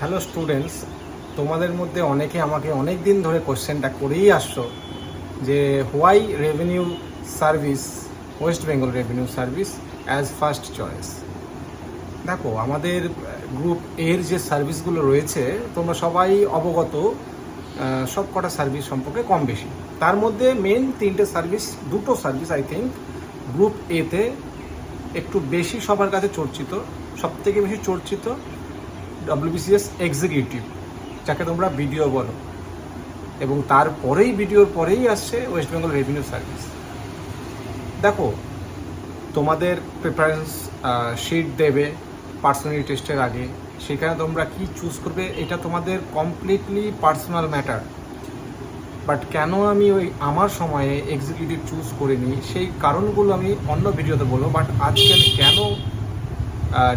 Hello students তোমাদের মধ্যে অনেকে আমাকে অনেক দিন ধরে কোশ্চেনটা করেই আসছো যে why revenue service West Bengal revenue service as first choice দেখো, আমাদের গ্রুপ এর যে সার্ভিসগুলো রয়েছে, তোমরা সবাই অবগত সব কটা সার্ভিস সম্পর্কে কম বেশি। তার মধ্যে মেন তিনটে সার্ভিস দুটো সার্ভিস আই থিঙ্ক গ্রুপ এতে একটু বেশি সবার কাছে চর্চিত সব থেকে বেশি চর্চিত ডব্লিউবিসিএস এক্সিকিউটিভ যাকে তোমরা বিডিও বলো। এবং তারপরেই বিডিওর পরেই আসছে ওয়েস্ট বেঙ্গল রেভিনিউ সার্ভিস দেখো, তোমাদের প্রেফারেন্স শিট দেবে পার্সোনালি টেস্টের আগে। সেখানে তোমরা কি চুজ করবে, এটা তোমাদের কমপ্লিটলি পার্সোনাল ম্যাটার বাট কেন আমি ওই আমার সময়ে এক্সিকিউটিভ চুজ করিনি, সেই কারণগুলো আমি অন্য ভিডিওতে বলব। বাট আজকে আমি কেন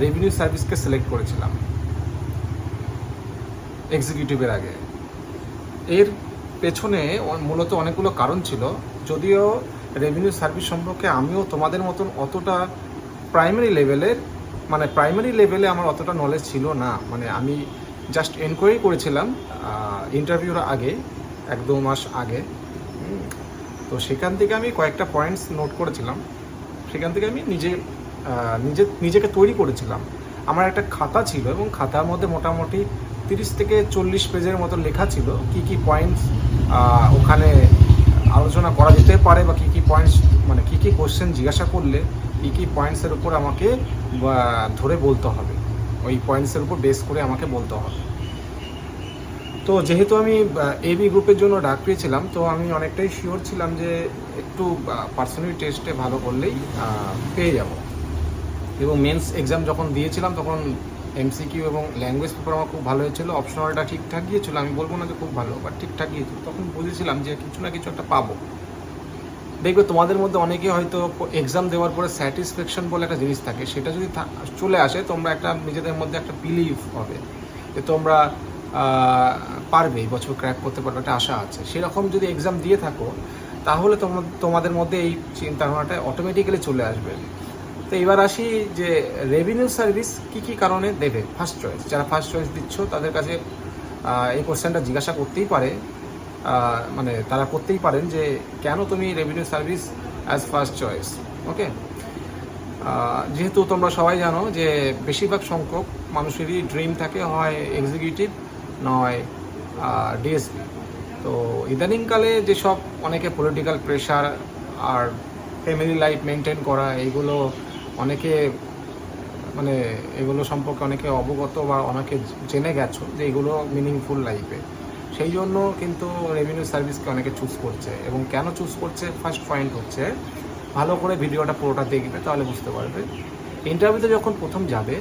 রেভিনিউ সার্ভিসকে সিলেক্ট করেছিলাম? এক্সিকিউটিভের আগে। এর পেছনে মূলত অনেকগুলো কারণ ছিল। যদিও রেভিনিউ সার্ভিস সম্পর্কে আমিও তোমাদের মতন অতটা প্রাইমারি লেভেলের মানে প্রাইমারি লেভেলে আমার অতটা নলেজ ছিল না। মানে আমি জাস্ট এনকোয়ারি করেছিলাম ইন্টারভিউর আগে, এক দু মাস আগে। তো সেখান থেকে আমি কয়েকটা পয়েন্টস নোট করেছিলাম। সেখান থেকে আমি নিজে নিজে, নিজেকে তৈরি করেছিলাম। আমার একটা খাতা ছিল এবং খাতার মধ্যে মোটামুটি তিরিশ থেকে চল্লিশ পেজের মতো লেখা ছিল। কি কি পয়েন্টস ওখানে আলোচনা করা যেতে পারে বা কি কি পয়েন্টস মানে কি কি কোশ্চেন জিজ্ঞাসা করলে কি কি পয়েন্টসের উপর আমাকে ধরে বলতে হবে। ওই পয়েন্টসের উপর বেস করে আমাকে বলতে হবে। তো যেহেতু আমি এবি গ্রুপের জন্য ডাক পেয়েছিলাম, তো আমি অনেকটাই শিওর ছিলাম যে একটু পার্সোনালি টেস্টে ভালো করলেই পেয়ে যাব। এবং মেন্স এক্সাম যখন দিয়েছিলাম, তখন এমসিকিউ এবং ল্যাঙ্গুয়েজ পেপার আমার খুব ভালো হয়েছিল অপশনালটা ঠিকঠাক গিয়েছিল, আমি বলব না যে খুব ভালো বাট ঠিকঠাক গিয়েছিল। তখন বুঝেছিলাম যে কিছু না কিছু একটা পাবো। দেখবে তোমাদের মধ্যে অনেকে হয়তো এক্সাম দেওয়ার পরে স্যাটিসফ্যাকশন বলে একটা জিনিস থাকে, সেটা যদি চলে আসে, তোমরা একটা নিজেদের মধ্যে একটা বিলিভ হবে যে তোমরা পারবে, এই বছর ক্র্যাক করতে পারবে, একটা আশা আছে। সেরকম যদি এক্সাম দিয়ে থাকো, তাহলে তোমাদের মধ্যে এই চিন্তা ভাবনাটা অটোমেটিক্যালি চলে আসবে। তো এবার আসি যে রেভিনিউ সার্ভিস কি কি কারণে দেবে? ফার্স্ট চয়েস যারা ফার্স্ট চয়েস দিচ্ছ, তাদের কাছে এই কোশ্চেনটা জিজ্ঞাসা করতেই পারে। মানে তারা করতেই পারেন যে, কেন তুমি revenue service as first choice okay যেহেতু তোমরা সবাই জানো যে, বেশিরভাগ সংখ্যক মানুষেরই ড্রিম থাকে হয় এক্সিকিউটিভ নয় ডিএসপি তো ইদানিংকালে যেসব অনেকে পলিটিক্যাল প্রেশার আর ফ্যামিলি লাইফ মেনটেন করা এইগুলো অনেকে মানে এগুলো সম্পর্কে অনেকে অবগত বা অনেকে জেনে গেছো যে এগুলো মিনিংফুল লাইফে সেই জন্য কিন্তু রেভিনিউ সার্ভিসকে অনেকে চুজ করছে এবং কেন চুজ করছে? ফার্স্ট পয়েন্ট হচ্ছে, ভালো করে ভিডিওটা পুরোটা দেখবে, তাহলে বুঝতে পারবে। ইন্টারভিউতে যখন প্রথম যাবে,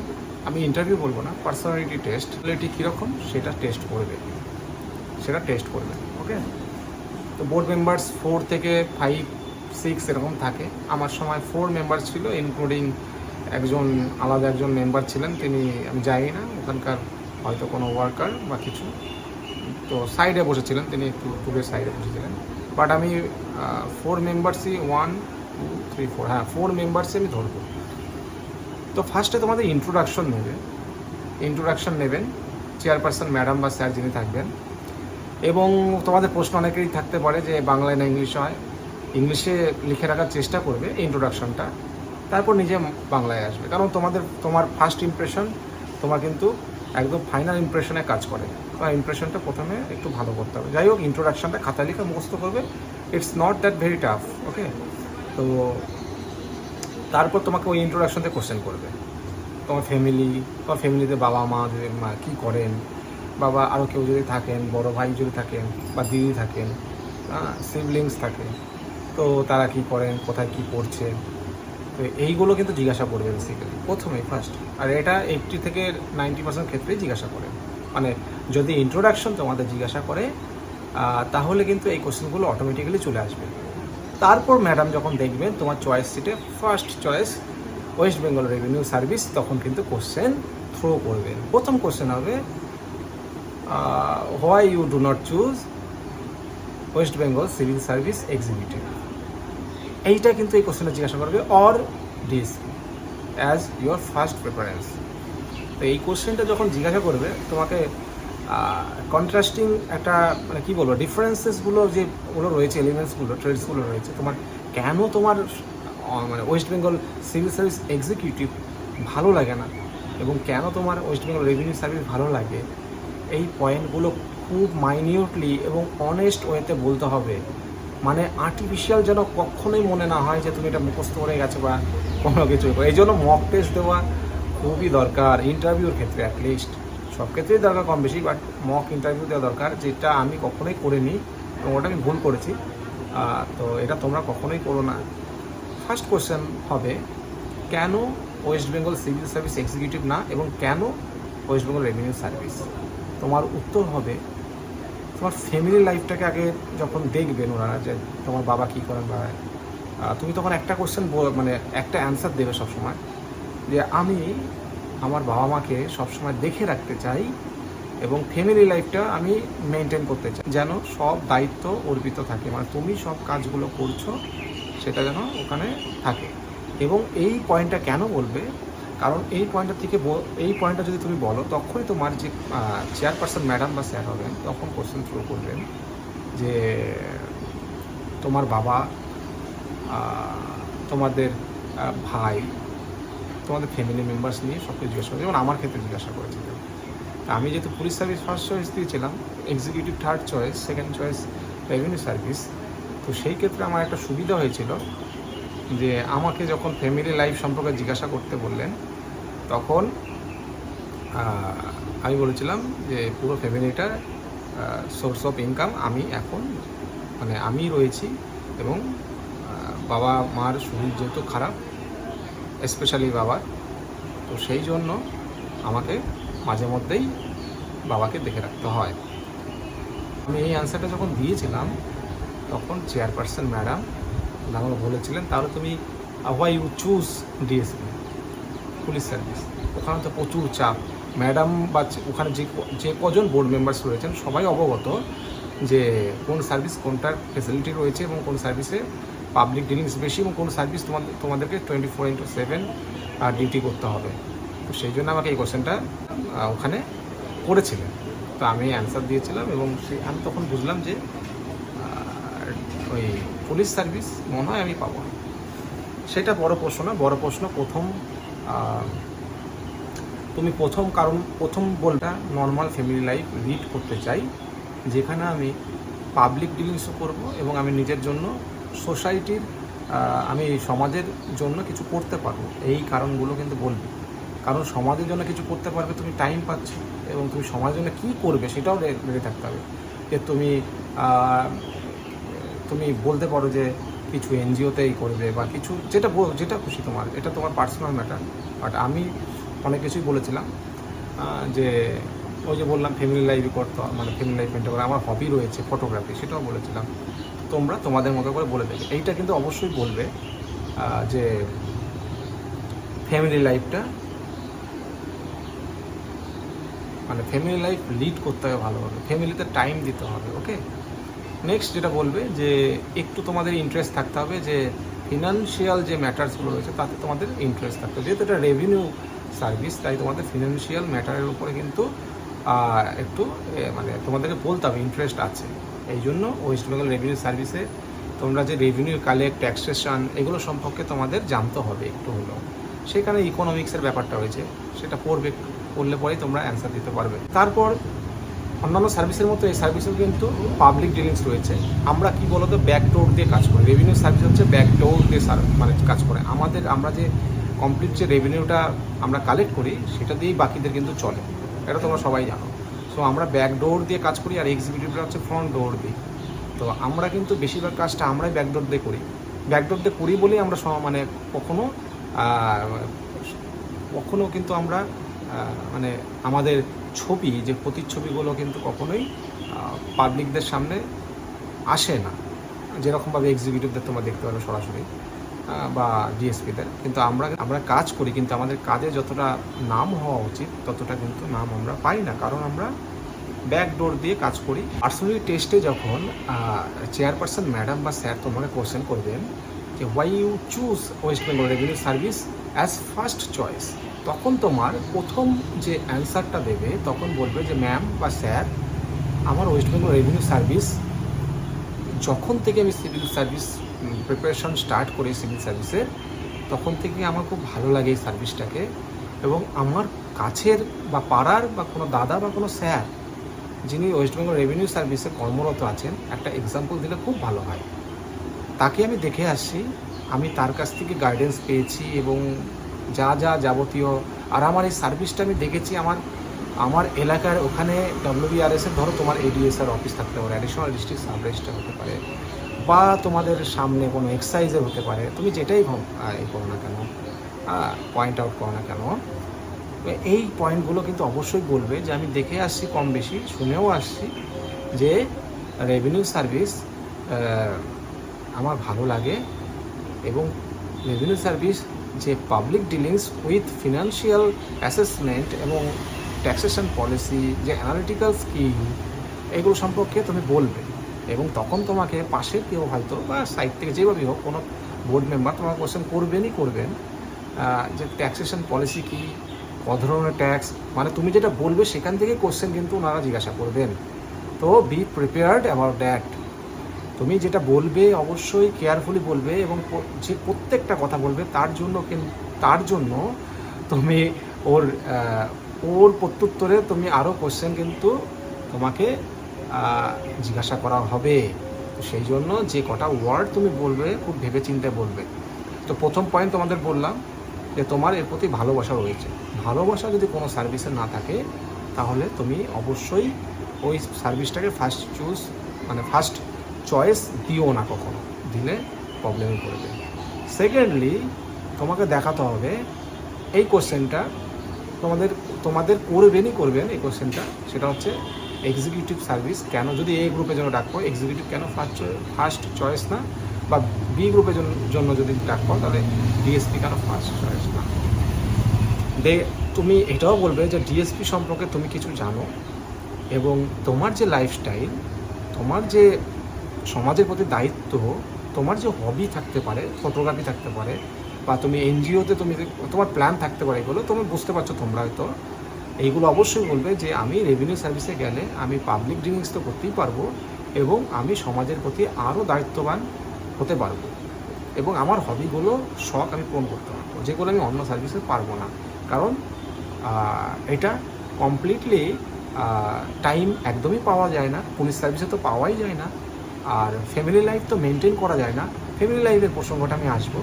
আমি ইন্টারভিউ বলব না পার্সোনালিটি টেস্ট কোয়ালিটি কীরকম, সেটা টেস্ট করবে। সেটা টেস্ট করবে ওকে তো বোর্ড মেম্বার্স ফোর থেকে ফাইভ সিক্স এরকম থাকে। আমার সময় ফোর মেম্বার ছিল ইনক্লুডিং একজন, আলাদা একজন মেম্বার ছিলেন, তিনি আমি জানি না, ওখানকার হয়তো কোনো ওয়ার্কার বা কিছু। তো সাইডে বসেছিলেন, তিনি একটু টুরের সাইডে বসেছিলেন। বাট আমি ফোর মেম্বার্সই ওয়ান টু থ্রি ফোর হ্যাঁ ফোর মেম্বার্সই আমি ধরবো। তো ফার্স্টে তোমাদের ইন্ট্রোডাকশন নেবে। ইন্ট্রোডাকশন নেবেন চেয়ারপারসন ম্যাডাম বা স্যার যিনি থাকবেন। এবং তোমাদের প্রশ্ন অনেকেরই থাকতে পারে যে বাংলায় না ইংলিশে হয়। ইংলিশে লিখে রাখার চেষ্টা করবে ইন্ট্রোডাকশনটা তারপর নিজে বাংলায় আসবে। কারণ তোমাদের, তোমার ফার্স্ট ইমপ্রেশন তোমার কিন্তু একদম ফাইনাল ইমপ্রেশনে কাজ করে। তোমার ইমপ্রেশনটা প্রথমে একটু ভালো করতে হবে। যাই হোক ইন্ট্রোডাকশনটা খাতা লিখে মুখস্থ করবে। It's not that very tough okay তো তারপর তোমাকে ওই ইন্ট্রোডাকশনতে কোশ্চেন করবে। তোমার ফ্যামিলি তোমার ফ্যামিলিতে বাবা মা মা কী করেন? বাবা আরও কেউ যদি থাকেন, বড় ভাই যদি থাকেন বা দিদি থাকেন হ্যাঁ সিবলিংস থাকে। তো তারা কি করেন, কোথায় কি করছে? তো এইগুলো কিন্তু জিজ্ঞাসা করবে বেসিক্যালি প্রথমেই ফার্স্ট আর এটা এইটটি থেকে নাইনটি পার্সেন্ট ক্ষেত্রেই জিজ্ঞাসা করে মানে যদি ইন্ট্রোডাকশন তোমাদের জিজ্ঞাসা করে তাহলে কিন্তু এই কোশ্চেনগুলো অটোমেটিক্যালি চলে আসবে। তারপর ম্যাডাম যখন দেখবেন তোমার চয়েস সিটে first choice West Bengal revenue service তখন কিন্তু কোশ্চেন থ্রো করবেন প্রথম কোশ্চেন হবে why you do not choose West Bengal civil service executive এইটা কিন্তু এই কোশ্চেনটা জিজ্ঞাসা করবে or DSP as your first preference তো এই কোশ্চেনটা যখন জিজ্ঞাসা করবে, তোমাকে কন্ট্রাস্টিং একটা মানে কী বলব ডিফারেন্সেসগুলো যেগুলো রয়েছে এলিমেন্টসগুলো ট্রেডসগুলো রয়েছে, তোমার কেন তোমার মানে West Bengal civil service executive ভালো লাগে না? এবং কেন তোমার ওয়েস্ট বেঙ্গল রেভিনিউ সার্ভিস ভালো লাগে? এই পয়েন্টগুলো খুব মাইনিউটলি এবং অনেস্ট ওয়েতে বলতে হবে। মানে আর্টিফিশিয়াল যেন কখনোই মনে না হয় যে তুমি এটা মুখস্থ করে গেছো বা কোনো কিছু। এই জন্য মক টেস্ট দেওয়া খুবই দরকার ইন্টারভিউর ক্ষেত্রে অ্যাটলিস্ট সব ক্ষেত্রেই দরকার কম বেশি বাট মক ইন্টারভিউ দেওয়া দরকার, যেটা আমি কখনোই করিনি এবং ওটা আমি ভুল করেছি। তো এটা তোমরা কখনোই করো না। ফার্স্ট কোশ্চেন হবে, কেন West Bengal civil service executive না এবং কেন ওয়েস্ট বেঙ্গল রেভিনিউ সার্ভিস তোমার উত্তর হবে তোমার ফ্যামিলি লাইফটাকে আগে যখন দেখবেন ওনারা যে তোমার বাবা কী করেন বা তুমি তখন একটা কোশ্চেন মানে একটা অ্যান্সার দেবে সবসময় যে আমি আমার বাবা মাকে সবসময় দেখে রাখতে চাই এবং ফ্যামিলি লাইফটা আমি মেনটেন করতে চাই। যেন সব দায়িত্ব অর্পিত থাকে মানে তুমি সব কাজগুলো করছ সেটা যেন ওখানে থাকে। এবং এই পয়েন্টটা কেন বলবে? কারণ এই পয়েন্টটা থেকে এই পয়েন্টটা যদি তুমি বলো, তখনই তোমার যে চেয়ারপারসন ম্যাডাম বা স্যার হবেন, তখন কোশ্চেন শুরু করবেন যে, তোমার বাবা তোমাদের ভাই, তোমাদের ফ্যামিলি মেম্বার্স নিয়ে সব কিছু জিজ্ঞাসা করে, যেমন আমার ক্ষেত্রে জিজ্ঞাসা করেছিলেন তা আমি যেহেতু পুলিশ সার্ভিস ফার্স্ট চয়েস দিয়েছিলাম executive third choice second choice revenue service তো সেই ক্ষেত্রে আমার একটা সুবিধা হয়েছিল যে, আমাকে যখন ফ্যামিলি লাইফ সম্পর্কে জিজ্ঞাসা করতে বললেন তখন আমি বলেছিলাম যে পুরো ফ্যামিলিটার সোর্স অফ ইনকাম আমি এখন মানে আমি রয়েছি এবং বাবা মার শরীর যেহেতু খারাপ স্পেশালি বাবার, তো সেই জন্য আমাকে মাঝে মধ্যেই বাবাকে দেখে রাখতে হয়। আমি এই অ্যান্সারটা যখন দিয়েছিলাম, তখন চেয়ারপারসন ম্যাডাম আমাকে বলেছিলেন, তাহলে তুমি why you choose DSP police service. ওখানে তো প্রচুর চাপ। ম্যাডাম বা ওখানে যে যে কজন বোর্ড মেম্বার্স রয়েছেন, সবাই অবগত যে কোন সার্ভিস কোনটার ফেসিলিটি রয়েছে এবং কোন সার্ভিসে পাবলিক ডিলিংস বেশি এবং কোন সার্ভিস তোমাদের তোমাদেরকে twenty four into seven duty করতে হবে। তো সেই জন্য আমাকে এই কোশ্চেনটা ওখানে করেছিলেন। তো আমি অ্যান্সার দিয়েছিলাম এবং সে আমি তখন বুঝলাম যে ওই পুলিশ সার্ভিস মনে হয় আমি পাবো। সেটা বড় প্রশ্ন না, বড় প্রশ্ন প্রথম তুমি প্রথম কারণ, প্রথম বলটা নর্মাল ফ্যামিলি লাইফ লিড করতে চাই, যেখানে আমি পাবলিক ডিলিংসও করব এবং আমি নিজের জন্য সোসাইটির আমি সমাজের জন্য কিছু করতে পারব। এই কারণগুলো কিন্তু বলবে। কারণ সমাজের জন্য কিছু করতে পারবে, তুমি টাইম পাচ্ছ এবং তুমি সমাজের জন্য কী করবে সেটাও রেডি থাকতে হবে। যে তুমি তুমি বলতে পারো যে কিছু এনজিওতেই করবে বা কিছু যেটা যেটা খুশি তোমার, এটা তোমার পার্সোনাল ম্যাটার বাট আমি অনেক কিছুই বলেছিলাম যে ওই যে বললাম ফ্যামিলি লাইফ করতে মানে ফ্যামিলি লাইফ মেনটেন করা, আমার হবি রয়েছে ফটোগ্রাফি সেটাও বলেছিলাম। তোমরা তোমাদের মতো করে বলে দেবে। এইটা কিন্তু অবশ্যই বলবে যে ফ্যামিলি লাইফটা মানে ফ্যামিলি লাইফ লিড করতে হবে ভালোভাবে। ফ্যামিলিতে টাইম দিতে হবে ওকে নেক্সট যেটা বলবে যে একটু তোমাদের ইন্টারেস্ট থাকতে হবে যে ফিনান্সিয়াল যে ম্যাটার্সগুলো রয়েছে, তাতে তোমাদের ইন্টারেস্ট থাকতে হবে। যেহেতু এটা রেভিনিউ সার্ভিস তাই তোমাদের ফিনান্সিয়াল ম্যাটারের উপরে কিন্তু একটু মানে তোমাদেরকে বলতে হবে ইন্টারেস্ট আছে। এই জন্য ওয়েস্ট বেঙ্গল রেভিনিউ সার্ভিসে তোমরা যে রেভিনিউ কালেক্ট ট্যাক্সেশন এগুলো সম্পর্কে তোমাদের জানতে হবে একটু হলেও। সেখানে ইকোনমিক্সের ব্যাপারটা রয়েছে, সেটা পড়বে, পড়লে পরেই তোমরা অ্যান্সার দিতে পারবে। তারপর অন্যান্য সার্ভিসের মতো এই সার্ভিসেও কিন্তু পাবলিক ডিলিংস রয়েছে। আমরা কি বলতো ব্যাক ডোর দিয়ে কাজ করি। রেভিনিউ সার্ভিস হচ্ছে ব্যাক ডোর দিয়ে মানে কাজ করে। আমাদের, আমরা যে কমপ্লিট যে রেভিনিউটা আমরা কালেক্ট করি, সেটা দিয়েই বাকিদের কিন্তু চলে। এটা তোমরা সবাই জানো। সো আমরা ব্যাক ডোর দিয়ে কাজ করি আর এক্সিকিউটিভরা হচ্ছে ফ্রন্ট ডোর দিয়ে। তো আমরা কিন্তু বেশিরভাগ কাজটা আমরাই ব্যাকডোর দিয়ে করি। ব্যাকডোর দিয়ে করি বলেই আমরা মানে কখনো কখনো কিন্তু আমরা মানে আমাদের ছবি, যে প্রতিচ্ছবিগুলো কিন্তু কখনোই পাবলিকদের সামনে আসে না। যেরকমভাবে এক্সিকিউটিভদের তোমরা দেখতে পাবে সরাসরি বা ডিএসপিদের কিন্তু আমরা আমরা কাজ করি, কিন্তু আমাদের কাজে যতটা নাম হওয়া উচিত, ততটা কিন্তু নাম আমরা পাই না। কারণ আমরা ব্যাকডোর দিয়ে কাজ করি। পার্সোনালি টেস্টে যখন চেয়ারপারসন ম্যাডাম বা স্যার তোমাকে কোশ্চেন করবেন যে why you choose West Bengal revenue service as first choice তখন তোমার প্রথম যে অ্যান্সারটা দেবে, তখন বলবে যে ম্যাম বা স্যার আমার ওয়েস্ট বেঙ্গল রেভিনিউ সার্ভিস যখন থেকে আমি সিভিল সার্ভিস প্রিপারেশন স্টার্ট করি সিভিল সার্ভিসের তখন থেকে আমার খুব ভালো লাগে এই সার্ভিসটাকে এবং আমার কাছের বা পাড়ার বা কোনো দাদা বা কোনো স্যার যিনি ওয়েস্ট বেঙ্গল রেভিনিউ সার্ভিসে কর্মরত আছেন, একটা এক্সাম্পল দিলে খুব ভালো হয়। তাকে আমি দেখে আসছি, আমি তার কাছ থেকে গাইডেন্স পেয়েছি এবং যা যা যাবতীয়। আর আমার এই সার্ভিসটা আমি দেখেছি আমার আমার এলাকার ওখানে ডব্লিউবিআরএস এর ধরো তোমার এডিএস এর অফিস থাকতে পারে অ্যাডিশনাল ডিস্ট্রিক্ট সাব রেজিস্টার হতে পারে বা তোমাদের সামনে কোনো এক্সারসাইজের হতে পারে। তুমি যেটাই ভাব- আহ, এ করো না কেন পয়েন্ট আউট করো না কেন এই পয়েন্টগুলো কিন্তু অবশ্যই বলবে যে আমি দেখে আসছি কম বেশি শুনেও আসছি যে রেভিনিউ সার্ভিস আমার ভালো লাগে এবং রেভিনিউ সার্ভিস যে public dealings with financial assessment এবং ট্যাক্সেশন পলিসি যে অ্যানালিটিক্যাল স্কিম এগুলো সম্পর্কে তুমি বলবে। এবং তখন তোমাকে পাশে কেউ হয়তো বা সাইড থেকে যেভাবেই হোক, কোনো বোর্ড মেম্বার তোমার কোশ্চেন করবেনই করবেন যে ট্যাক্সেশন পলিসি কী কত ধরনের ট্যাক্স মানে তুমি যেটা বলবে সেখান থেকে কোশ্চেন কিন্তু ওনারা জিজ্ঞাসা করবেন। তো বি প্রিপেয়ার্ড অ্যাবাউট দ্যাট তুমি যেটা বলবে অবশ্যই কেয়ারফুলি বলবে এবং যে প্রত্যেকটা কথা বলবে তার জন্য তার জন্য তুমি ওর ওর প্রত্যুত্তরে তুমি আরও কোশ্চেন কিন্তু তোমাকে জিজ্ঞাসা করা হবে। সেই জন্য যে কটা ওয়ার্ড তুমি বলবে খুব ভেবে চিন্তে বলবে। তো প্রথম পয়েন্ট তোমাদের বললাম যে তোমার এর প্রতি ভালোবাসা রয়েছে। ভালোবাসা যদি কোনো সার্ভিসে না থাকে, তাহলে তুমি অবশ্যই ওই সার্ভিসটাকে ফার্স্ট চুজ মানে ফার্স্ট চয়েস দিও না কখনো। দিলে প্রবলেমে পড়বে সেকেন্ডলি তোমাকে দেখাতে হবে, এই কোশ্চেনটা তোমাদের তোমাদের করবেনই করবেন এই কোশ্চেনটা সেটা হচ্ছে এক্সিকিউটিভ সার্ভিস কেন? যদি এ গ্রুপের জন্য ডাকবো এক্সিকিউটিভ কেন ফার্স্ট ফার্স্ট চয়েস না? বা বি গ্রুপের জন্য যদি ডাকবো তাহলে ডিএসপি কেন ফার্স্ট চয়েস না? দে তুমি এটাও বলবে যে ডিএসপি সম্পর্কে তুমি কিছু জানো এবং তোমার যে লাইফস্টাইল তোমার যে সমাজের প্রতি দায়িত্ব তোমার যে হবি থাকতে পারে ফটোগ্রাফি থাকতে পারে, বা তুমি এনজিওতে তুমি তোমার প্ল্যান থাকতে পারে এগুলো, তুমি বুঝতে পারছ তোমরা হয়তো। এইগুলো অবশ্যই বলবে যে আমি রেভিনিউ সার্ভিসে গেলে আমি পাবলিক ডিলিংস তো করতেই পারব এবং আমি সমাজের প্রতি আরও দায়িত্ববান হতে পারব। এবং আমার হবিগুলো শখ আমি পূরণ করতে পারব, যেগুলো আমি অন্য সার্ভিসে পারব না। কারণ এটা কমপ্লিটলি টাইম একদমই পাওয়া যায় না, পুলিশ সার্ভিসে তো পাওয়াই যায় না। আর ফ্যামিলি লাইফ তো মেনটেন করা যায় না। ফ্যামিলি লাইফের প্রসঙ্গটা আমি আসব।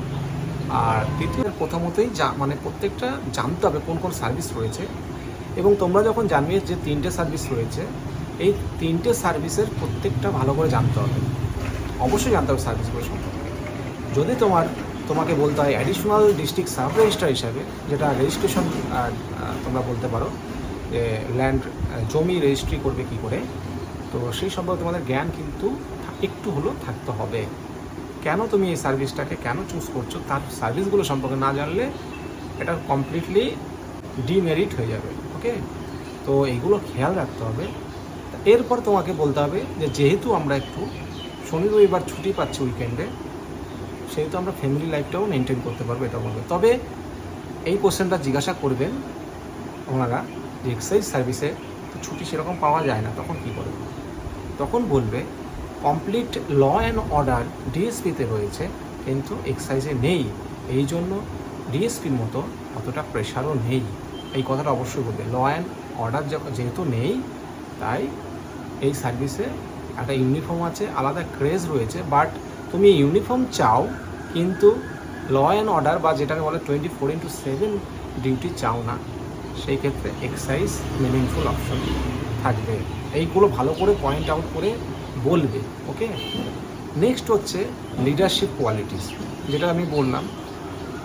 আর দ্বিতীয় প্রথমতই যা মানে প্রত্যেকটা জানতে হবে কোন কোন সার্ভিস রয়েছে। এবং তোমরা যখন জানবে যে তিনটে সার্ভিস রয়েছে, এই তিনটে সার্ভিসের প্রত্যেকটা ভালো করে জানতে হবে। অবশ্যই জানতে হবে সার্ভিসগুলো সম্পর্কে। যদি তোমার, তোমাকে বলতে হয় অ্যাডিশনাল ডিস্ট্রিক্ট সাব রেজিস্ট্রার হিসাবে, যেটা রেজিস্ট্রেশন তোমরা বলতে পারো যে ল্যান্ড জমি রেজিস্ট্রি করবে কি করে, তো সেই সম্পর্কে তোমাদের জ্ঞান কিন্তু একটু হলেও থাকতে হবে। কেন তুমি এই সার্ভিসটাকে কেন চুজ করছ? তার সার্ভিসগুলো সম্পর্কে না জানলে এটা কমপ্লিটলি ডিমেরিট হয়ে যাবে ওকে তো এইগুলো খেয়াল রাখতে হবে। এরপর তোমাকে বলতে হবে যে যেহেতু আমরা একটু শনি রবিবার ছুটি পাচ্ছি উইকেন্ডে সেহেতু আমরা ফ্যামিলি লাইফটাও মেনটেন করতে পারব এটা বলবে। তবে এই কোশ্চেনটা জিজ্ঞাসা করবেন ওনারা যে এক্সাইজ সার্ভিসে ছুটি সেরকম পাওয়া যায় না, তখন কী করবে? তখন বলবে কমপ্লিট ল অ্যান্ড অর্ডার ডিএসপিতে রয়েছে, কিন্তু এক্সাইজে নেই। এই জন্য ডিএসপির মতো অতটা প্রেশারও নেই। এই কথাটা অবশ্যই বলবে। ল অ্যান্ড অর্ডার যেহেতু নেই, তাই এই সার্ভিসে একটা ইউনিফর্ম আছে, আলাদা ক্রেজ রয়েছে। বাট তুমি ইউনিফর্ম চাও, কিন্তু ল অ্যান্ড অর্ডার বা যেটাকে বলে twenty four into seven duty চাও না। সেই ক্ষেত্রে এক্সাইজ মিনিংফুল অপশন থাকবে। এইগুলো ভালো করে পয়েন্ট আউট করে বলবে, ওকে? নেক্সট হচ্ছে লিডারশিপ কোয়ালিটিস যেটা আমি বললাম।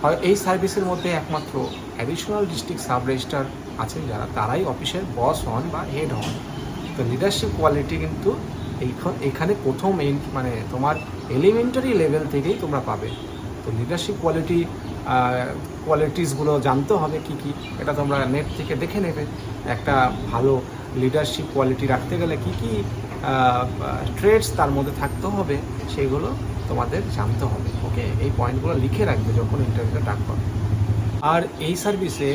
হয় এই সার্ভিসের মধ্যে একমাত্র অ্যাডিশনাল ডিস্ট্রিক্ট সাব রেজিস্ট্রার আছেন যারা, তারাই অফিসের বস হন বা হেড হন। তো লিডারশিপ কোয়ালিটি কিন্তু এখানে প্রথম মানে তোমার এলিমেন্টারি লেভেল থেকেই তোমরা পাবে। তো লিডারশিপ কোয়ালিটি কোয়ালিটিসগুলো জানতে হবে কি কি, এটা তোমরা নেট থেকে দেখে নেবে। একটা ভালো লিডারশিপ কোয়ালিটি রাখতে গেলে কি কি ট্রেডস তার মধ্যে থাকতে হবে সেগুলো তোমাদের জানতে হবে। ওকে এই পয়েন্টগুলো লিখে রাখবে যখন ইন্টারভিউতে ডাকবে আর এই সার্ভিসে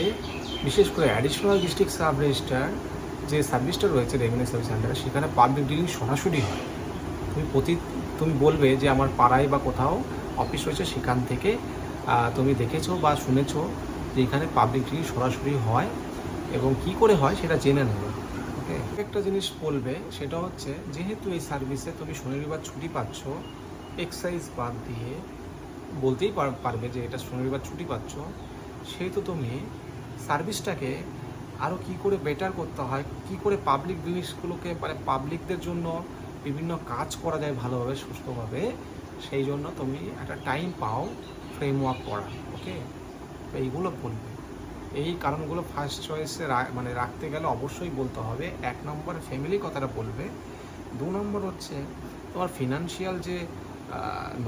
বিশেষ করে অ্যাডিশনাল ডিস্ট্রিক্ট সাব রেজিস্ট্রার যে সার্ভিসটা রয়েছে রেভিনিউ সার্ভিস সেন্টারে সেখানে পাবলিক ডিলিং সরাসরি হয়। তুমি প্রতি, তুমি বলবে যে আমার পাড়ায় বা কোথাও অফিস রয়েছে, সেখান থেকে তুমি দেখেছ বা শুনেছো যে এখানে পাবলিক ডিলিং সরাসরি হয় এবং কি করে হয় সেটা জেনে নেবে। একটা জিনিস বলবে, সেটা হচ্ছে যেহেতু এই সার্ভিসে তুমি শনিবার ছুটি পাচ্ছ এক্সারসাইজ বাদ দিয়ে বলতেই পার- পারবে যে এটা শনিবার ছুটি পাচ্ছ, সেহেতু তুমি সার্ভিসটাকে আরও কি করে বেটার করতে হয়, কি করে পাবলিক জিনিসগুলোকে মানে পাবলিকদের জন্য বিভিন্ন কাজ করা যায় ভালোভাবে, সুস্থভাবে, সেই জন্য তুমি একটা টাইম পাও ফ্রেমওয়ার্ক করা ওকে তো এইগুলো বলবে। এই কারণগুলো ফার্স্ট চয়েসে মানে রাখতে গেলে অবশ্যই বলতে হবে। এক নম্বর ফ্যামিলি কথাটা বলবে। দু নম্বর হচ্ছে তোমার ফিনান্সিয়াল যে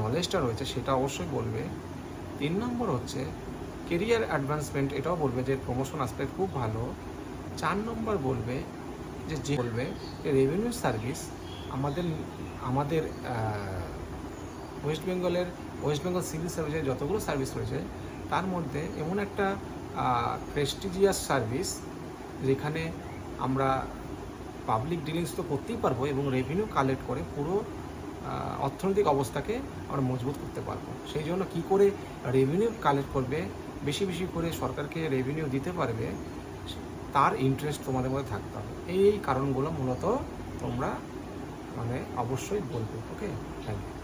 নলেজটা রয়েছে সেটা অবশ্যই বলবে। তিন নম্বর হচ্ছে কেরিয়ার অ্যাডভান্সমেন্ট এটাও বলবে যে প্রমোশন আসতে খুব ভালো। চার নম্বর বলবে যে যে বলবে রেভিনিউ সার্ভিস আমাদের আমাদের ওয়েস্ট বেঙ্গলের ওয়েস্ট বেঙ্গল সিভিল সার্ভিসের যতগুলো সার্ভিস রয়েছে, তার মধ্যে এমন একটা প্রেস্টিজিয়াস সার্ভিস যেখানে আমরা পাবলিক ডিলিংস তো করতেই পারব এবং রেভিনিউ কালেক্ট করে পুরো অর্থনৈতিক অবস্থাকে আমরা মজবুত করতে পারব। সেই জন্য কী করে রেভিনিউ কালেক্ট করবে, বেশি বেশি করে সরকারকে রেভিনিউ দিতে পারবে, তার ইন্টারেস্ট তোমাদের মধ্যে থাকতে হবে। এই এই কারণগুলো মূলত তোমরা মানে অবশ্যই বলবে ওকে থ্যাংক ইউ